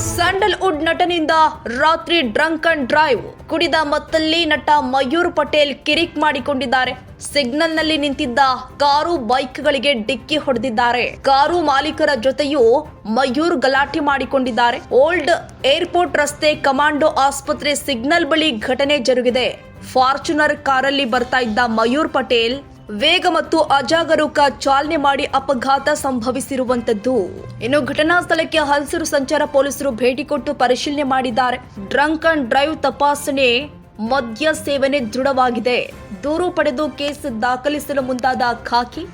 Sandalwood ನಟನಿಂದ ರಾತ್ರಿ drunk and drive. ಕುಡಿದ ಮತ್ತಲ್ಲಿ ನಟ ಮಯೂರ್ ಪಟೇಲ್ ಕಿರಿಕ್ ಮಾಡಿಕೊಂಡಿದ್ದಾರೆ. ಸಿಗ್ನಲ್ನಲ್ಲಿ ನಿಂತಿದ್ದ ಕಾರು ಬೈಕ್ಗಳಿಗೆ ಡಿಕ್ಕಿ ಹೊಡೆದಿದ್ದಾರೆ. ಕಾರು ಮಾಲೀಕರ ಜೊತೆಯೂ ಮಯೂರ್ ಗಲಾಟೆ ಮಾಡಿಕೊಂಡಿದ್ದಾರೆ. ಓಲ್ಡ್ ಏರ್ಪೋರ್ಟ್ ರಸ್ತೆ ಕಮಾಂಡೋ ಆಸ್ಪತ್ರೆ ಸಿಗ್ನಲ್ ಬಳಿ ಘಟನೆ ಜರುಗಿದೆ. ಫಾರ್ಚುನರ್ ಕಾರಲ್ಲಿ ಬರ್ತಾ ಇದ್ದ ಮಯೂರ್ ಪಟೇಲ್ ವೇಗ ಮತ್ತು ಅಜಾಗರೂಕ ಚಾಲನೆ ಮಾಡಿ ಅಪಘಾತ ಸಂಭವಿಸಿರುವಂತದ್ದು. ಇನ್ನು ಘಟನಾ ಸ್ಥಳಕ್ಕೆ ಹಲಸೂರು ಸಂಚಾರ ಪೊಲೀಸರು ಭೇಟಿ ಕೊಟ್ಟು ಪರಿಶೀಲನೆ ಮಾಡಿದ್ದಾರೆ. ಡ್ರಂಕ್ ಅಂಡ್ ಡ್ರೈವ್ ತಪಾಸಣೆ ಮದ್ಯ ಸೇವನೆ ದೃಢವಾಗಿದೆ. ದೂರು ಪಡೆದು ಕೇಸ್ ದಾಖಲಿಸಲು ಮುಂದಾದ ಖಾಕಿ,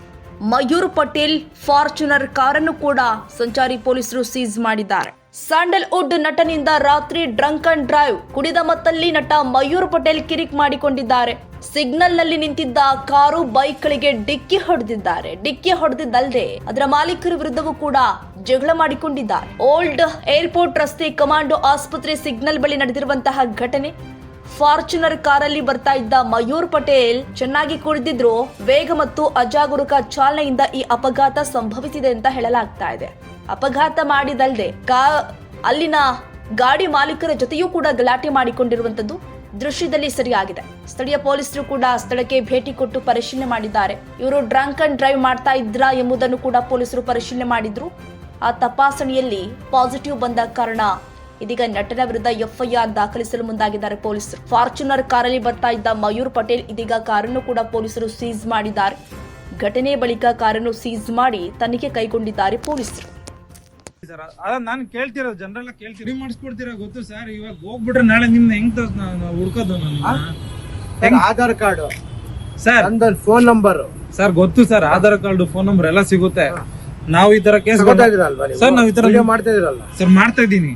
ಮಯೂರ್ ಪಟೇಲ್, ಫಾರ್ಚುನರ್ ಕಾರನ್ನು ಕೂಡ ಸಂಚಾರಿ ಪೊಲೀಸರು ಸೀಸ್ ಮಾಡಿದ್ದಾರೆ. ಸ್ಯಾಂಡಲ್ವುಡ್ ನಟನಿಂದ ರಾತ್ರಿ ಡ್ರಂಕ್ ಅಂಡ್ ಡ್ರೈವ್, ಕುಡಿದ ಮತ್ತಲ್ಲಿ ನಟ ಮಯೂರ್ ಪಟೇಲ್ ಕಿರಿಕ್ ಮಾಡಿಕೊಂಡಿದ್ದಾರೆ. ಸಿಗ್ನಲ್ನಲ್ಲಿ ನಿಂತಿದ್ದ ಕಾರು ಬೈಕ್ಗಳಿಗೆ ಡಿಕ್ಕಿ ಹೊಡೆದಿದ್ದಾರೆ. ಡಿಕ್ಕಿ ಹೊಡೆದಿದ್ದಲ್ಲದೆ, ಅದರ ಮಾಲೀಕರ ವಿರುದ್ಧವೂ ಕೂಡ ಜಗಳ ಮಾಡಿಕೊಂಡಿದ್ದಾರೆ. ಓಲ್ಡ್ ಏರ್ಪೋರ್ಟ್ ರಸ್ತೆ ಕಮಾಂಡೋ ಆಸ್ಪತ್ರೆ ಸಿಗ್ನಲ್ ಬಳಿ ನಡೆದಿರುವಂತಹ ಘಟನೆ ಫಾರ್ಚುನರ್ ಕಾರಲ್ಲಿ ಬರ್ತಾ ಇದ್ದ ಮಯೂರ್ ಪಟೇಲ್ ಚೆನ್ನಾಗಿ ಕುಡಿದಿದ್ರು, ವೇಗ ಮತ್ತು ಅಜಾಗರೂಕ ಚಾಲನೆಯಿಂದ ಈ ಅಪಘಾತ ಸಂಭವಿಸಿದೆ ಅಂತ ಹೇಳಲಾಗ್ತಾ ಇದೆ. ಅಪಘಾತ ಮಾಡಿದಲ್ದೆ ಕಾ, ಅಲ್ಲಿನ ಗಾಡಿ ಮಾಲೀಕರ ಜೊತೆಯೂ ಕೂಡ ಗಲಾಟೆ ಮಾಡಿಕೊಂಡಿರುವಂತದ್ದು ದೃಶ್ಯದಲ್ಲಿ ಸರಿಯಾಗಿದೆ. ಸ್ಥಳೀಯ ಪೊಲೀಸರು ಕೂಡ ಸ್ಥಳಕ್ಕೆ ಭೇಟಿ ಕೊಟ್ಟು ಪರಿಶೀಲನೆ ಮಾಡಿದ್ದಾರೆ. ಇವರು ಡ್ರಂಕ್ ಅಂಡ್ ಡ್ರೈವ್ ಮಾಡ್ತಾ ಇದ್ರಾ ಎಂಬುದನ್ನು ಕೂಡ ಪೊಲೀಸರು ಪರಿಶೀಲನೆ ಮಾಡಿದ್ರು. ಆ ತಪಾಸಣೆಯಲ್ಲಿ ಪಾಸಿಟಿವ್ ಬಂದ ಕಾರಣ ಇದೀಗ ನಟನ ವಿರುದ್ಧ ಎಫ್ಐಆರ್ ದಾಖಲಿಸಲು ಮುಂದಾಗಿದ್ದಾರೆ ಪೊಲೀಸರು ಫಾರ್ಚುನರ್ ಕಾರಲ್ಲಿ ಬರ್ತಾ ಇದ್ದ ಮಯೂರ್ ಪಟೇಲ್ ಇದೀಗ ಕಾರನ್ನು ಕೂಡ ಪೊಲೀಸರು ಸೀಸ್ ಮಾಡಿದ್ದಾರೆ. ಘಟನೆ ಬಳಿಕ ಕಾರನ್ನು ಸೀಸ್ ಮಾಡಿ ತನಿಖೆ ಕೈಗೊಂಡಿದ್ದಾರೆ ಪೊಲೀಸರು. ಸರ್ ಅದ ನಾನು ಕೇಳ್ತಿರೋ ಜನರೆಲ್ಲ ಕೇಳ್ತೀರಿ ಮಾಡಿಸ್ಕೊಡ್ತೀರಾ ಗೊತ್ತು ಸರ್? ಇವಾಗ ಹೋಗ್ಬಿಟ್ರೆ ನಾಳೆ ನಿಮ್ನ ಹೆಂಗ್ ಹುಡ್ಕೋದು ನನ್ನ ಆಧಾರ್ ಕಾರ್ಡ್. ಸರ್. ನಂದೊಂದು ಫೋನ್ ನಂಬರ್. ಸರ್ ಗೊತ್ತು sir Aadhaar card phone number ಎಲ್ಲ ಸಿಗುತ್ತೆ. ನಾವು ಈ ತರ ಕೇಸ್? ಸರ್ ನಾವು ಈ ತರ ವಿಡಿಯೋ ಮಾಡ್ತಾ ಇದೀನಿ ಸರ್ ಮಾಡ್ತಾ ಇದ್ದೀನಿ.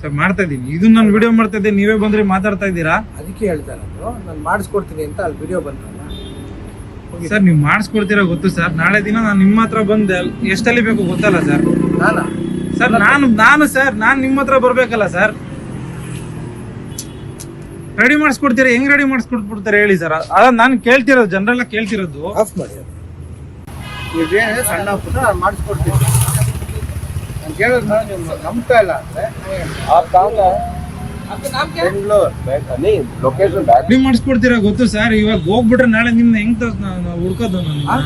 ಸರ್ ಮಾಡ್ತಾ ಇದ್ದೀನಿ. ಇದು ನಾನು ವಿಡಿಯೋ ಮಾಡ್ತಾ ಇದ್ದೀನಿ ನೀವೇ ಬಂದ್ರೆ ಮಾತಾಡ್ತಾ ಇದ್ದೀರಾ? ಅದಕ್ಕೆ ಹೇಳ್ತಾ ಇರೋದು ನಾನು ಮಾಡಿಸ್ಕೊಡ್ತೀನಿ ಅಂತ ಅಲ್ಲಿ ವಿಡಿಯೋ ಬಂತಲ್ಲ. ಸರ್ ನೀವು ಮಾಡಿಸ್ಕೊಡ್ತೀರಾ ಗೊತ್ತು ಸರ್. ನಾಳೆ ದಿನ ನಾನು ನಿಮ್ಮ ಹತ್ರ ಬಂದೆ ಎಷ್ಟಲ್ಲಿ ಬೇಕು ಗೊತ್ತಲ್ಲ ಸರ್? ನಾನಾ? ಸರ್ ನಾನು ನಾನು ಸರ್ ನಾನು ನಿಮ್ಮ ಹತ್ರ ಬರ್ಬೇಕಲ್ಲ ಸರ್? ರೆಡಿ ಮಾಡಿಸ್ಕೊಡ್ತೀರಾ? ಹೆಂಗ್ ರೆಡಿ ಮಾಡಿಸ್ಕೊಟ್ಬಿಡ್ತಾರೆ ಹೇಳಿ ಸರ್. ಅದ ನಾನು ಕೇಳ್ತಿರೋದು ಜನರೆಲ್ಲ ಕೇಳ್ತಿರೋದು. ಆಫ್ ಮಾಡಿ ಸಣ್ಣ ಪುಟ್ಟ ಮಾಡಿಸ್ಕೊಡ್ತೀನಿ. ಕೇಳೋದು ನಾನು ನೀವು ನಂಬ್ತಾ ಇಲ್ಲ ಅಂದ್ರೆ ಬೆಂಗಳೂರು ಮಾಡಿಸ್ಕೊಡ್ತೀರಾ ಗೊತ್ತು ಸರ್ ಇವಾಗ ಹೋಗ್ಬಿಟ್ರೆ ನಾಳೆ ನಿಮ್ನ ಹೆಂಗ್ ತೋರ್ಸ್ ನಾವು ಹುಡ್ಕೋದು ನನ್ನ